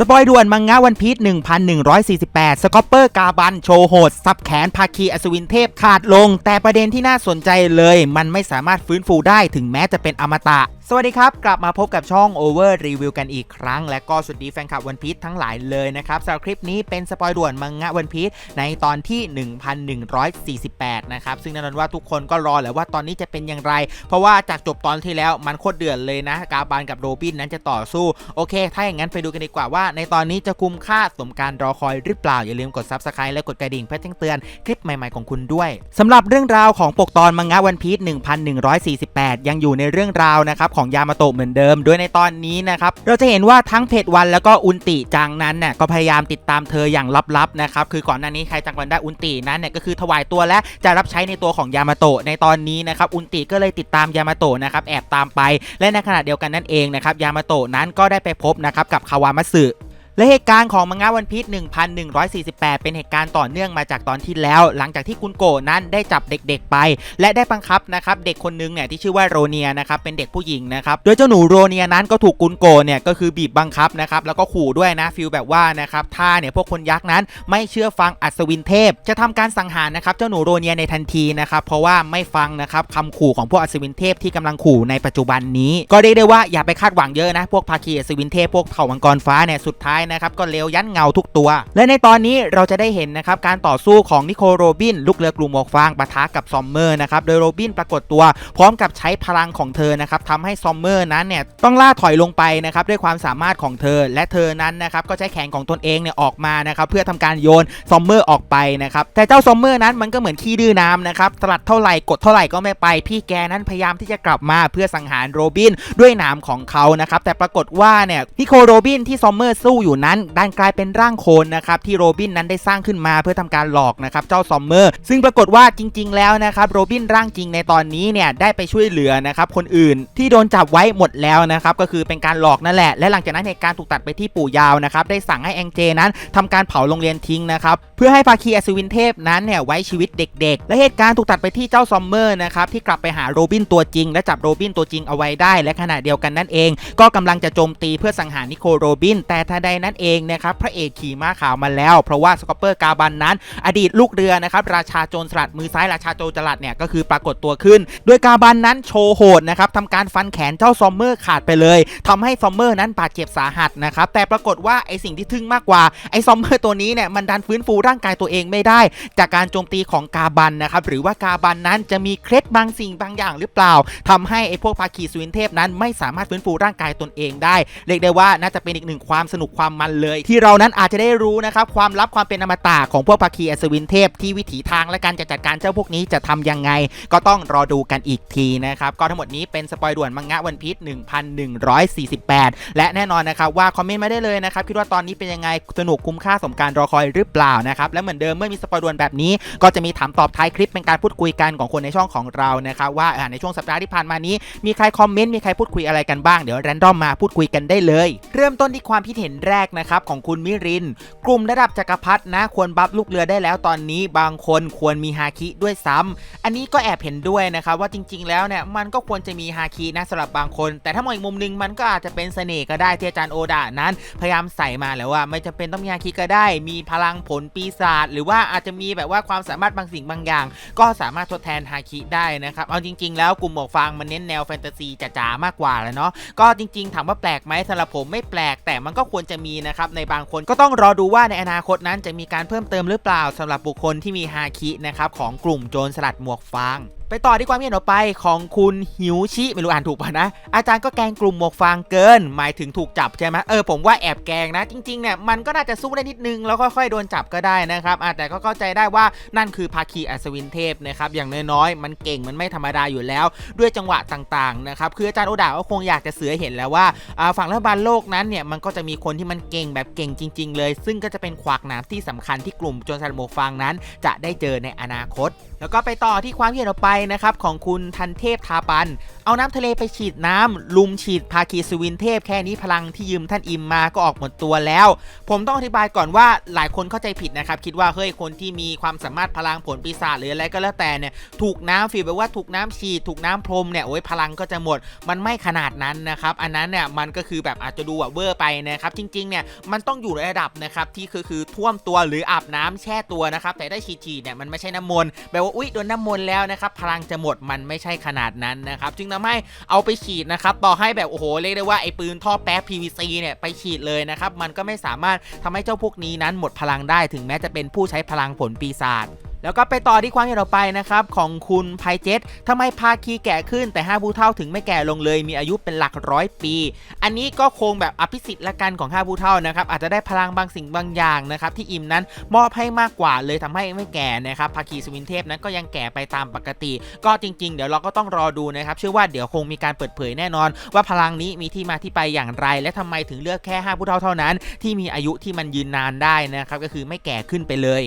สปอยด่วนมังงะวันพีช1148 สกอปเปอร์กาบัน โชว์โหด สับแขนภาคีอสวินเทพขาดลง แต่ประเด็นที่น่าสนใจเลย มันไม่สามารถฟื้นฟูได้ถึงแม้จะเป็นอมตะ สวัสดีครับ กลับมาพบกับช่อง Over Review กันอีกครั้ง และก็สวัสดีแฟนคลับวันพีชทั้งหลายเลยนะครับสำหรับคลิปนี้เป็นสปอยด่วนมังงะวันพีชในตอนที่ 1148 นะครับ ซึ่งแน่นอนว่าทุกคนก็รอแหละว่าตอนนี้จะเป็นอย่างไร เพราะว่าจากจบตอนที่แล้วมันโคตรเดือดเลยนะ กาบานกับโรบินนั้นจะต่อสู้ โอเค ถ้าอย่างนั้นไปดูกันดีกว่าว่า ในตอนนี้จะคุ้มค่าสมการรอคอยหรือเปล่าอย่าลืมกด Subscribe และกดกระดิ่งเพื่อแจ้งเตือนคลิปใหม่ๆของคุณด้วยสำหรับเรื่องราวของปกตอนมังงะวันพีช1148 ยังอยู่ในเรื่องราวนะครับของยามาโตะเหมือนเดิม โดยในตอนนี้นะครับเราจะเห็นว่าทั้งเพจวันแล้วก็อุนติจังนั้นน่ยก็พยายามติดตามเธออย่างลับๆนะครับคือก่อนหน้านี้ใครจังกันได้อุนตินั้นเนี่ยก็คือถวายตัวและจะรับใช้ในตัวของยามาโตะในตอนนี้นะครับอุนติก็เลยติดตามยามาโตะนะครับแอบตามไป และในขณะเดียวกันนั่นเองนะครับยามาโตะนั้นก็ได้ไปพบนะครับกับคาวามัสึ และเหตุการณ์ของมังงะวันพีช1148 เป็นเหตุการณ์ต่อเนื่องมาจากตอนที่แล้ว หลังจากที่คุณโกนั้นได้จับเด็กๆไป และได้บังคับนะครับเด็กคนนึงเนี่ยที่ชื่อว่าโรเนียนะครับเป็นเด็กผู้หญิงนะครับโดยเจ้าหนูโรเนียนั้นก็ถูกกุนโกเนี่ยก็คือบีบบังคับนะครับแล้วก็ขู่ด้วยนะฟิลแบบว่านะครับถ้าเนี่ยพวกคนยักษ์นั้นไม่เชื่อฟังอัศวินเทพ จะทำการสังหารนะครับเจ้าหนูโรเนียในทันทีนะครับเพราะว่าไม่ฟังนะครับคำขู่ของพวกอัศวินเทพที่กำลังขู่ในปัจจุบันนี้ ก็เรียกได้ว่าอย่าไปคาดหวังเยอะนะพวกภาคีอัศวินเทพพวกเผ่ามังกรฟ้าเนี่ยสุดท้ายนะครับก็เลวยันเงาทุกตัว และในตอนนี้เราจะได้เห็นนะครับการต่อสู้ของนิโคโรบินลูกเรือกลุ่มหมวกฟางปะทะกับซอมเมอร์นะครับโดยโรบินปรากฏตัว พร้อมกับใช้พลังของเธอนะครับทำให้ซอมเมอร์นั้นเนี่ยต้องล่าถอยลงไปนะครับด้วยความสามารถของเธอ และเธอนั้นนะครับก็ใช้แขนของตนเองเนี่ยออกมานะครับเพื่อทำการโยนซอมเมอร์ออกไปนะครับแต่เจ้าซอมเมอร์นั้นมันก็เหมือนขี้ดื้อน้ำนะครับสลัดเท่าไหร่กดเท่าไหร่ก็ไม่ไป พี่แกนั้นพยายามที่จะกลับมาเพื่อสังหารโรบินด้วยหนามของเขานะครับแต่ปรากฏว่าเนี่ยนิโคโรบินที่ซอมเมอร์สู้อยู่นั้นดันกลายเป็นร่างโคลนนะครับที่โรบินนั้นได้สร้างขึ้นมาเพื่อทำการหลอกนะครับเจ้าซอมเมอร์ซึ่งปรากฏว่าจริง ๆ แล้วนะครับโรบินร่างจริงในตอนนี้เนี่ยได้ไปช่วยเหลือนะครับคนอื่นที่โดนจับไว้หมดแล้วนะครับก็คือเป็นการหลอกนั่นแหละ และหลังจากนั้นเหตุการณ์ถูกตัดไปที่ปู่ยาวนะครับได้สั่งให้แองเจนั้นทำการเผาโรงเรียนทิ้งนะครับเพื่อให้ภาคีอัศวินเทพนั้นเนี่ยไว้ชีวิตเด็ก ๆ และเหตุการณ์ถูกตัดไปที่เจ้าซอมเมอร์นะครับที่กลับไปหาโรบินตัวจริง และจับโรบินตัวจริงเอาไว้ได้ และขณะเดียวกันนั่นเอง ก็กำลังจะโจมตีเพื่อสังหารนิโคโรบิน แต่ทันใดนั้นเองนะครับพระเอกขี่ม้าขาวมาแล้ว เพราะว่าสกอปเปอร์กาบันนั้น อดีตลูกเรือนะครับราชาโจรสลัดมือซ้ายราชาโจรสลัดเนี่ยก็คือปรากฏตัวขึ้น โดยกาบันนั้นโชว์โหดนะครับทำการฟันแขนเจ้าซอมเมอร์ขาดไปเลยทำให้ซอมเมอร์นั้นบาดเจ็บสาหัสนะครับแต่ปรากฏว่าไอสิ่งที่ทึ่งมากกว่าไอซอมเมอร์ตัวนี้เนี่ยมันดันฟื้นฟูร่างกายตัวเองไม่ได้ จากการโจมตีของกาบันนะครับหรือว่ากาบันนั้นจะมีเคล็ดบางสิ่งบางอย่างหรือเปล่าทำให้ไอพวกภาคีสวินเทพนั้นไม่สามารถฟื้นฟูร่างกายตนเองได้เรียกได้ว่าน่าจะเป็นอีกหนึ่งความสนุกความมันเลย ที่เรานั้นอาจจะได้รู้นะครับความลับความเป็นอมตะของพวกภาคีอัศวินเทพที่วิถีทางและการจะจัดการเจ้าพวกนี้จะทำยังไง ก็ต้องรอดูกันอีกทีนะครับก็ทั้งหมดนี้เป็นสปอยด่วนมังงะวันพีช1148 และแน่นอนนะครับว่าคอมเมนต์มาได้เลยนะครับคิดว่าตอนนี้เป็นยังไงสนุกคุ้มค่าสมการรอคอยหรือเปล่านะครับและเหมือนเดิมเมื่อมีสปอยด่วนแบบนี้ ก็จะมีถามตอบท้ายคลิปเป็นการพูดคุยกันของคนในช่องของเรานะครับว่าอ่าในช่วงสัปดาห์ที่ผ่านมานี้ มีใครคอมเมนต์มีใครพูดคุยอะไรกันบ้างเดี๋ยวแรนดอมมาพูดคุยกันได้เลย เริ่มต้นที่ความคิดเห็นแรกนะครับของคุณมิริน กลุ่มระดับจักรพรรดินะควรบัฟลูกเรือได้แล้วตอนนี้บางคนควรมีฮาคิด้วยซ้ำอันนี้ก็แอบเห็นด้วยนะครับว่าจริง ๆ แล้วเนี่ยมันก็ควรจะมีฮาคินะสำหรับบางคน แต่ถ้ามองอีกมุมหนึงมันก็อาจจะเป็นเสน่ห์ก็ได้ที่อาจารย์โอดานั้น พยายามใส่มาแล้วว่าไม่จำเป็นต้องมีฮาคิก็ได้ มีพลังผลปีศาจหรือว่าอาจจะมีแบบว่าความสามารถบางสิ่งบางอย่าง ก็สามารถทดแทนฮาคิได้นะครับเอาจริง ๆ แล้วกลุ่มหมวกฟางมันเน้นแนวแฟนตาซีจ๋าๆมากกว่าแล้วเนาะก็จริง ๆ ถามว่าแปลกไหมสำหรับผมไม่แปลกแต่มันก็ควรจะมีนะครับในบางคนก็ต้องรอดูว่าในอนาคตนั้นจะมีการเพิ่มเติมหรือเปล่าสำหรับบุคคลที่มีฮาคินะครับของกลุ่มโจรสลัดหมวกฟาง ไปต่อที่ความเห็นต่อไปของคุณหิวชิไม่รู้อ่านถูกป่ะนะ อาจารย์ก็แกงกลุ่มหมวกฟางเกิน หมายถึงถูกจับใช่ไหมเออผมว่าแอบแกงนะ จริงๆเนี่ยมันก็น่าจะสู้ได้นิดนึงแล้วค่อยๆโดนจับก็ได้นะครับแต่ก็เข้าใจได้ว่านั่นคือภาคีอัศวินเทพนะครับอย่างน้อยๆมันเก่งมันไม่ธรรมดาอยู่แล้ว ด้วยจังหวะต่างๆนะครับคืออาจารย์โอดาก็คงอยากจะเสือเห็นแล้วว่าฝั่งรัฐบาลโลกนั้นเนี่ยมันก็จะมีคนที่มันเก่งแบบเก่งจริง ๆ เลย ซึ่งก็จะเป็นขวากหนามที่สำคัญที่กลุ่มโจรสลัดหมวกฟางนั้น จะได้เจอในอนาคต แล้วก็ไปต่อที่ความเห็นต่อไปนะครับของคุณทันเทพทาปัน เอาน้ำทะเลไปฉีดน้ำลุมฉีดภาคีสวินเทพแค่นี้พลังที่ยืมท่านอิมมาก็ออกหมดตัวแล้ว ผมต้องอธิบายก่อนว่าหลายคนเข้าใจผิดนะครับ คิดว่าเฮ้ยคนที่มีความสามารถพลังผลปีศาจหรืออะไรก็แล้วแต่เนี่ยถูกน้ำฟีลแบบว่าถูกน้ำฉีดถูกน้ำพรมเนี่ยโอ้ยพลังก็จะหมด มันไม่ขนาดนั้นนะครับ อันนั้นเนี่ยมันก็คือแบบอาจจะดูแบบเวอร์ไปนะครับ จริงๆเนี่ยมันต้องอยู่ในระดับนะครับที่คือคือท่วมตัวหรืออาบน้ำแช่ตัวนะครับแต่ได้ฉีดๆเนี่ยมันไม่ใช่น้ำมนต์แบบว่าอุ้ยโดนน้ำมนต์แล้วนะครับพลังจะหมดมันไม่ใช่ขนาดนั้นนะครับจึงทำให้เอาไปฉีดนะครับต่อให้แบบโอ้โหเรียกได้ว่าไอ้ปืนท่อแป๊บ PVC เนี่ยไปฉีดเลยนะครับมันก็ไม่สามารถทำให้เจ้าพวกนี้นั้นหมดพลังได้ถึงแม้จะเป็นผู้ใช้พลังผลปีศาจ แล้วก็ไปต่อที่ความที่เราไปนะครับของคุณไพเจตทำไมภาคีแก่ขึ้นแต่ห้าผู้เท่าถึงไม่แก่ลงเลย มีอายุเป็นหลักร้อยปี อันนี้ก็คงแบบอภิสิทธิ์ละกันของห้าผู้เท่านะครับอาจจะได้พลังบางสิ่งบางอย่างนะครับที่อิมนั้นมอบให้มากกว่าเลยทำให้ไม่แก่นะครับภาคีสวินเทพนั้นก็ยังแก่ไปตามปกติ ก็จริง ๆ เดี๋ยวเราก็ต้องรอดูนะครับเชื่อว่าเดี๋ยวคงมีการเปิดเผยแน่นอน ว่าพลังนี้มีที่มาที่ไปอย่างไร และทำไมถึงเลือกแค่ห้าผู้เท่าเท่านั้น ที่มีอายุที่มันยืนนานได้นะครับก็คือไม่แก่ขึ้นไปเลย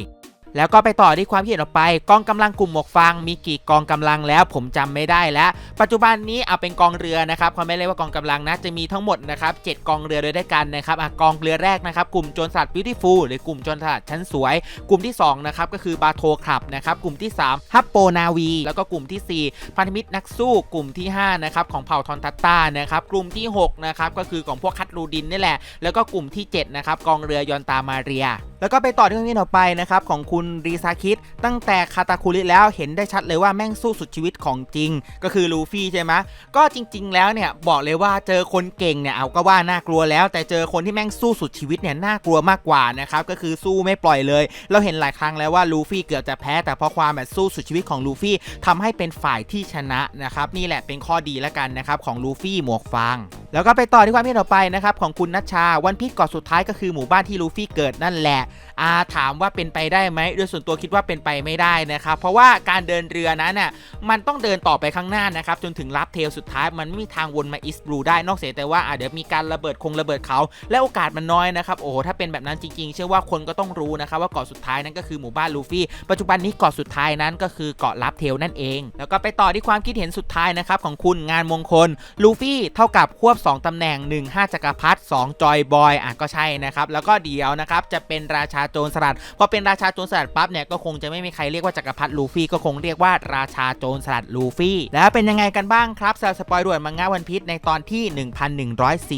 แล้วก็ไปต่อที่ความคิดเห็นออกไป กองกำลังกลุ่มหมวกฟางมีกี่กองกำลังแล้วผมจำไม่ได้แล้ว ปัจจุบันนี้เอาเป็นกองเรือนะครับเขาไม่เรียกว่ากองกำลังนะจะมีทั้งหมดนะครับเจ็ดกองเรือโดยด้วยกันนะครับอะกองเรือแรกนะครับกลุ่มโจรสลัดบิวตี้ฟูลหรือกลุ่มโจรสลัดชั้นสวย กลุ่มที่สองนะครับก็คือบาโทคลับนะครับกลุ่มที่สามฮับโปนาวี แล้วก็กลุ่มที่สี่พันธมิตรนักสู้กลุ่มที่ห้านะครับของเผ่าทอนตัตตานะครับกลุ่มที่หกนะครับก็คือของพวกคัตรูดินนี่แหละแล้วก็กลุ่มที่เจ็ดนะครับกองเรือยอนตามาเรีย แล้วก็ไปต่อที่เรื่องนี้ต่อไปนะครับของคุณรีซาคิดตั้งแต่คาตาคุริแล้วเห็นได้ชัดเลยว่าแม่งสู้สุดชีวิตของจริง ก็คือลูฟี่ใช่ไหมก็จริง ๆ แล้วเนี่ยบอกเลยว่าเจอคนเก่งเนี่ยเอาก็ว่าน่ากลัวแล้ว แต่เจอคนที่แม่งสู้สุดชีวิตเนี่ยน่ากลัวมากกว่านะครับก็คือสู้ไม่ปล่อยเลย เราเห็นหลายครั้งแล้วว่าลูฟี่เกือบจะแพ้ แต่เพราะความแบบสู้สุดชีวิตของลูฟี่ทำให้เป็นฝ่ายที่ชนะนะครับนี่แหละเป็นข้อดีแล้วกันนะครับของลูฟี่หมวกฟาง แล้วก็ไปต่อที่ความคิดต่อไปนะครับของคุณนัชชาวันพีชเกาะสุดท้ายก็คือหมู่บ้านที่ลูฟี่เกิดนั่นแหละอาถามว่าเป็นไปได้ไหมโดยส่วนตัวคิดว่าเป็นไปไม่ได้นะครับ เพราะว่าการเดินเรือนั้นน่ะมันต้องเดินต่อไปข้างหน้านะครับ จนถึงรับเทลสุดท้ายมันไม่มีทางวนมาอิสบลูได้นอกเสียแต่ว่าอะเดี๋ยวมีการระเบิดคงระเบิดเขา และโอกาสมันน้อยนะครับโอ้โหถ้าเป็นแบบนั้นจริงๆ เชื่อว่าคนก็ต้องรู้นะครับว่าเกาะสุดท้ายนั้นก็คือหมู่บ้านลูฟี่ปัจจุบันนี้เกาะสุดท้ายนั้นก็คือเกาะรับเทลนั่นเอง แล้วก็ไปต่อที่ความคิดเห็นสุดท้ายนะครับของคุณงานมงคลลูฟี่เท่ากับควบ2 ตำแหน่ง 1 5จักรพรรดิ2จอยบอยอะก็ใช่นะครับ แล้วก็เดี๋ยวนะครับจะเป็นราชาโจรสลัดพอเป็นราชาโจรสลัดปั๊บเนี่ยก็คงจะไม่มีใครเรียกว่าจักรพรรดิลูฟี่ก็คงเรียกว่าราชาโจรสลัดลูฟี่ แล้วเป็นยังไงกันบ้างครับสำหรับสปอยด่วนมังงะวันพีชในตอนที่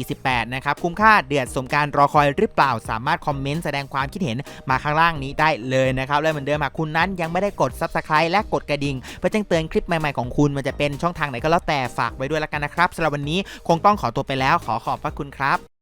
1148 นะครับ คุ้มค่าเดือดสมการรอคอยหรือเปล่าสามารถคอมเมนต์แสดงความคิดเห็นมาข้างล่างนี้ได้เลยนะครับและเหมือนเดิมหากคุณนั้นยังไม่ได้กด Subscribe และกดกระดิ่งเพื่อแจ้งเตือนคลิปใหม่ๆของคุณมันจะเป็นช่องทางไหนก็แล้วแต่ฝากไว้ด้วยละกันนะครับสำหรับวันนี้คงต้องขอตัวไปแล้วขอขอบพระคุณครับ